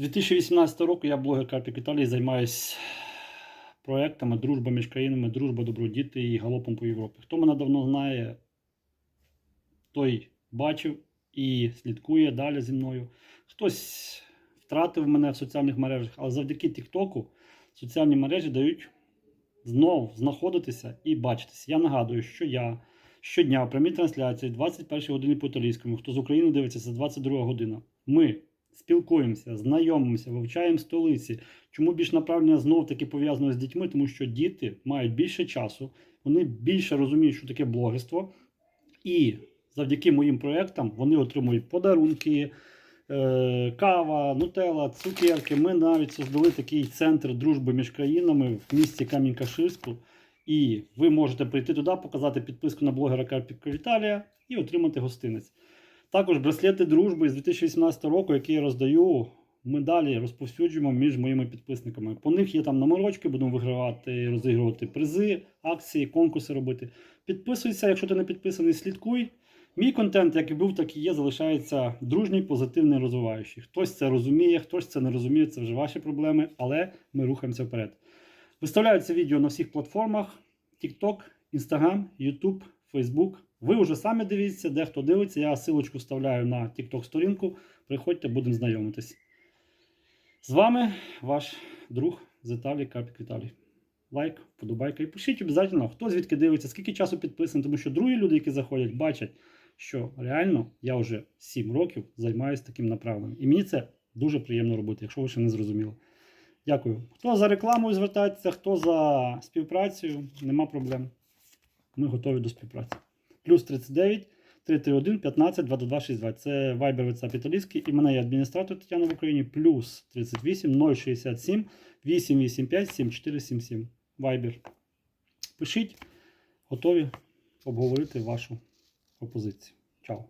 2018 року я блогер Карпік Віталій займаюся проектами Дружба між країнами, дружба добродіти і галопом по Європі. Хто мене давно знає, той бачив і слідкує далі зі мною. Хтось втратив мене в соціальних мережах, але завдяки Тіктоку соціальні мережі дають знов знаходитися і бачитися. Я нагадую, що я щодня в прямій трансляції 21 години по італійському. Хто з України дивиться, це 22 година. Ми спілкуємося, знайомимося, вивчаємо столиці. Чому більш направлення знов таки пов'язано з дітьми? Тому що діти мають більше часу, вони більше розуміють, що таке блогерство. І завдяки моїм проєктам вони отримують подарунки, е, кава, нутелла, цукерки. Ми навіть создали такий центр дружби між країнами в місті Камінь-Каширську. І ви можете прийти туди, показати підписку на блогера Карпіка Віталія і отримати гостинець. Також браслети дружби з 2018 року, які я роздаю, ми далі розповсюджуємо між моїми підписниками. По них є там номерочки, будемо вигравати, розігрувати призи, акції, конкурси робити. Підписуйся, якщо ти не підписаний, слідкуй. Мій контент, як і був, так і є, залишається дружній, позитивний, розвиваючий. Хтось це розуміє, хтось це не розуміє, це вже ваші проблеми, але ми рухаємося вперед. Виставляються відео на всіх платформах: TikTok, Instagram, YouTube, Facebook. Ви вже самі дивіться, де хто дивиться. Я ссылочку вставляю на TikTok сторінку. Приходьте, будемо знайомитись. З вами ваш друг з Карпік Віталій. Лайк, подобайка і пишіть обов'язково, хто звідки дивиться, скільки часу підписаний, тому що другі люди, які заходять, бачать, що реально я вже 7 років займаюся таким направленням. І мені це дуже приємно робити, якщо ви ще не зрозуміли. Дякую. Хто за рекламою звертається, хто за співпрацею, нема проблем. Ми готові до співпраці. Плюс 39 331 15 22 62. Це Viber WhatsApp італійський. І мене є адміністратор Тетяна в Україні. Плюс 38 067 885 7477. Viber. Пишіть, готові обговорити вашу пропозицію. Чао.